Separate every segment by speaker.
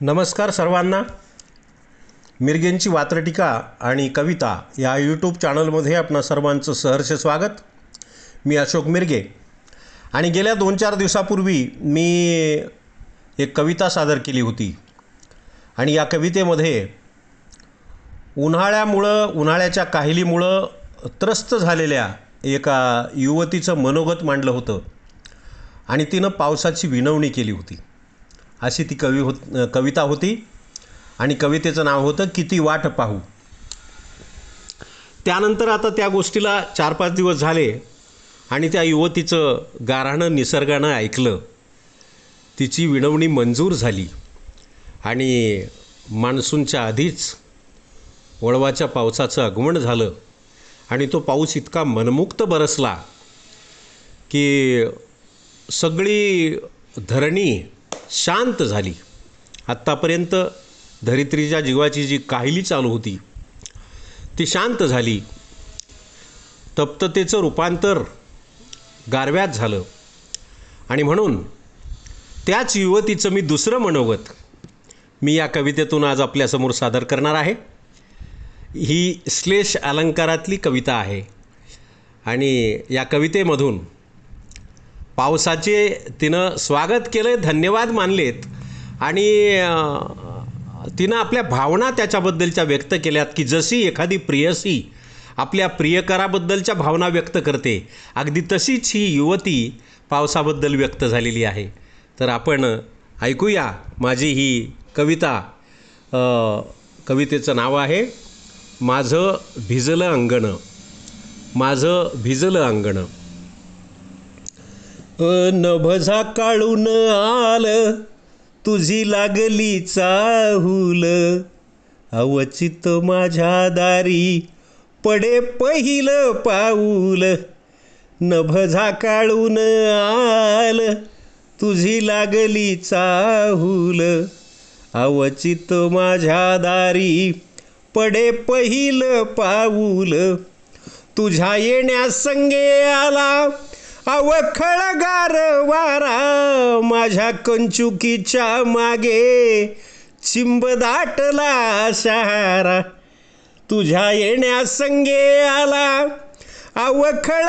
Speaker 1: नमस्कार सर्वांना. मिरगेंची वात्रटिका आणि कविता या यूट्यूब चॅनलमध्ये आपणा सर्वांचं सहर्ष स्वागत. मी अशोक मिरगे. आणि गेल्या दोन चार दिवसापूर्वी मी एक कविता सादर केली होती. आणि या कवितेमध्ये उन्हाळ्यामुळं उन्हाळ्याच्या काहिलीमुळं त्रस्त झालेल्या एका युवतीचं मनोगत मांडलं होतं. आणि तिनं पावसाची विनवणी केली होती. अशी ती कवी होत कविता होती. आणि कवितेचं नाव होतं किती वाट पाहू. त्यानंतर आता त्या गोष्टीला चार पाच दिवस झाले. आणि त्या युवतीचं गाराणं निसर्गानं ऐकलं. तिची विनवणी मंजूर झाली. आणि मान्सूनच्या आधीच वळवाच्या पावसाचं आगमन झालं. आणि तो पाऊस इतका मनमुक्त बरसला की सगळी धरणी शांत झाली. आत्तापर्यंत धरित्रीच्या जीवाची जी काहिली चालू होती ती शांत झाली. तप्ततेचं रूपांतर गारव्यात झालं. आणि म्हणून त्याच युवतीचं मी दुसरं मनोगत मी या कवितेतून आज आपल्यासमोर सादर करणार आहे. ही श्लेष अलंकारातली कविता आहे. आणि या कवितेमधून पावसाचे तिनं स्वागत केलं धन्यवाद मानलेत. आणि तिनं आपल्या भावना त्याच्याबद्दलच्या व्यक्त केल्यात की जशी एखादी प्रियसी आपल्या प्रियकराबद्दलच्या भावना व्यक्त करते अगदी तशीच ही युवती पावसाबद्दल व्यक्त झालेली आहे. तर आपण ऐकूया माझी ही कविता. कवितेचं नाव आहे माझं भिजलं अंगण. माझं भिजलं अंगणं. नभझा काळून आलं तुझी लागली चाहूल. अवचित माझ्या दारी पडे पहिलं पाऊल. नभझा काळून आल तुझी लागली चाहूल. अवचित माझ्या दारी पडे पहिलं पाऊल. तुझ्या येण्या संगे आला अवखळ वारा माझ्या कंचुकीच्या मागे चिंब दाटला शहारा. तुझ्या येण्या संगे आला. अवखळ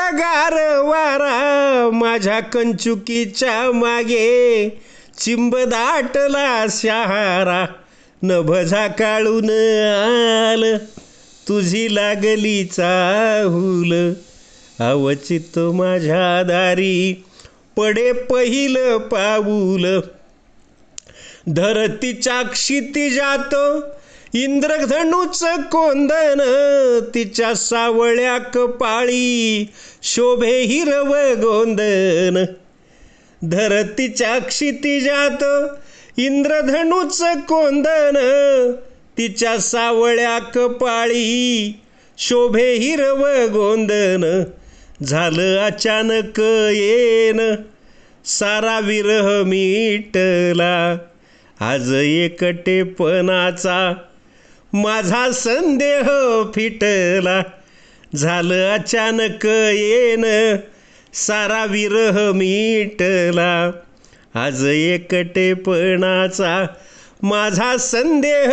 Speaker 1: वारा माझ्या कंचुकीच्या मागे चिंब दाटला शहारा. नभजा काळून आल. तुझी लागली चाहूल. अवचित माझ्या दारी. पडे पहिलं पाऊल. धरतीच्या क्षितिजात इंद्रधनुच कोंदन तिच्या सावळ्या कपाळी शोभे हिरव गोंदन. धरतीच्या क्षितिजात इंद्रधनुच कोंदन तिच्या सावळ्या कपाळी शोभे हिरव गोंदन. झालं अचानक येन सारा विरह मिटला. आज एकटेपणाचा माझा संदेह फिटला. झालं अचानक येन सारा विरह मिटला. आज एकटेपणाचा माझा संदेह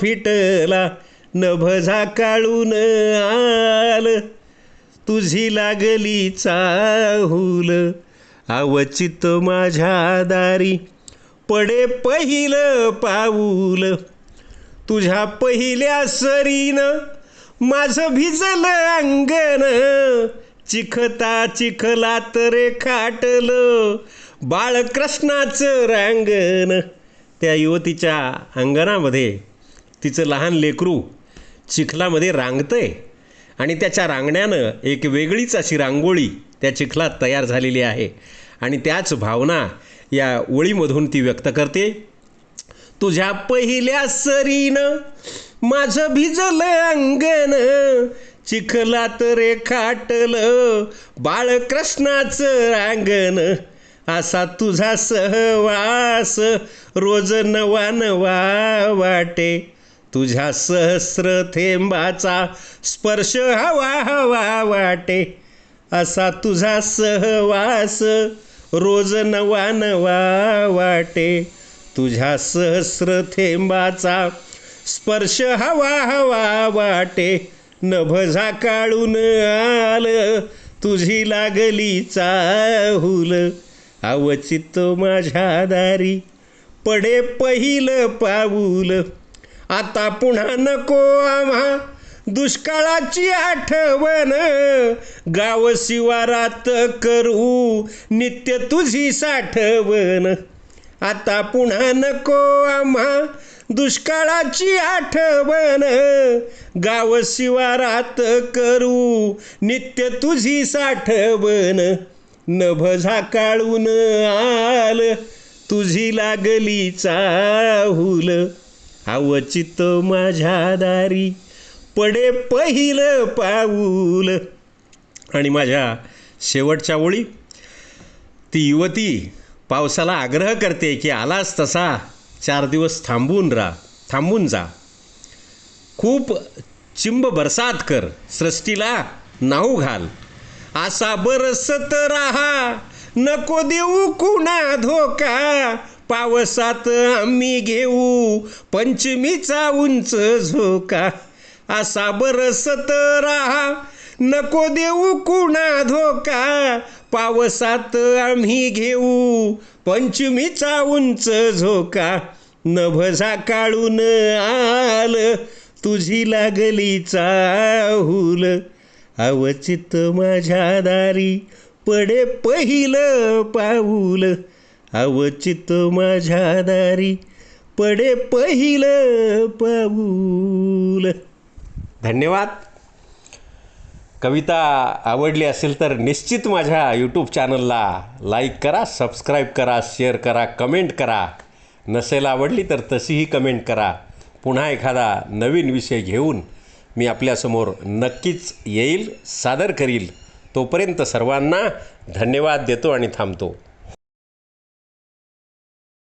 Speaker 1: फिटला. नभझा काळून आल. तुझी लागली चाहूल अवचित माझ्या दारी पडे पहिलं पाऊल. तुझ्या पहिल्या सरीनं माझं भिजलं अंगण चिखता चिखलात रे खाटलं बाळकृष्णाचं रांगण. त्या युवतीच्या अंगणामध्ये तिचं लहान लेकरू चिखलामध्ये रांगतंय. आणि त्याच्या रांगण्यानं एक वेगळीच अशी रांगोळी त्या चिखलात तयार झालेली आहे. आणि त्याच भावना या ओळीमधून ती व्यक्त करते तुझ्या पहिल्या सरीनं माझं भिजलं अंगण चिखलात रे खाटलं बाळकृष्णाचं रांगण. असा तुझा सहवास रोज नवा नवा वाटे. तुझ्या सहस्र थेंबाचा स्पर्श हवा हवा वाटे. असा तुझा सहवास रोज नवा नवा वाटे. तुझ्या सहस्र थेंबाचा स्पर्श हवा हवा वाटे. नभ झाकाळून आलं तुझी लागली चाहूल. अवचित माझ्या दारी पडे पहिलं पाऊल. आता पुन्हा नको आम्हा. दुष्काळाची आठवण. गाव शिवारात करू नित्य तुझी साठवण. आता पुन्हा नको आम्हा. दुष्काळाची आठवण. गाव शिवारात करू नित्य तुझी साठवण. नभ झाकाळून आल तुझी लागली चाहुल. अवचित माझ्या दारी पडे पहिलं पाऊल. आणि माझ्या शेवटच्या ओळी. ती युवती पावसाला आग्रह करते की आलास तसा. चार दिवस थांबून राहा थांबून जा. खूप चिंब बरसात कर सृष्टीला नाऊ घाल. असा बरसत राहा नको देऊ कुणा धोका. पावसात आम्ही घेऊ. पंचमीचा उंच झोका. असा बरसत राहा. नको देऊ कुणा धोका. पावसात आम्ही घेऊ. पंचमीचा उंच झोका. नभजा काढून आल. तुझी लागली चाहूल. अवचित माझ्या दारी पडे पहिलं पाऊल. अवचित माझ्या दारी पडे पहिलं पाऊल. धन्यवाद. कविता आवडली असेल तर निश्चित माझ्या यूट्यूब चॅनलला लाईक करा सबस्क्राईब करा शेअर करा कमेंट करा. नसेल आवडली तर तशीही कमेंट करा. पुन्हा एखादा नवीन विषय घेऊन मी आपल्यासमोर नक्कीच येईल सादर करील. तोपर्यंत सर्वांना धन्यवाद देतो आणि थांबतो.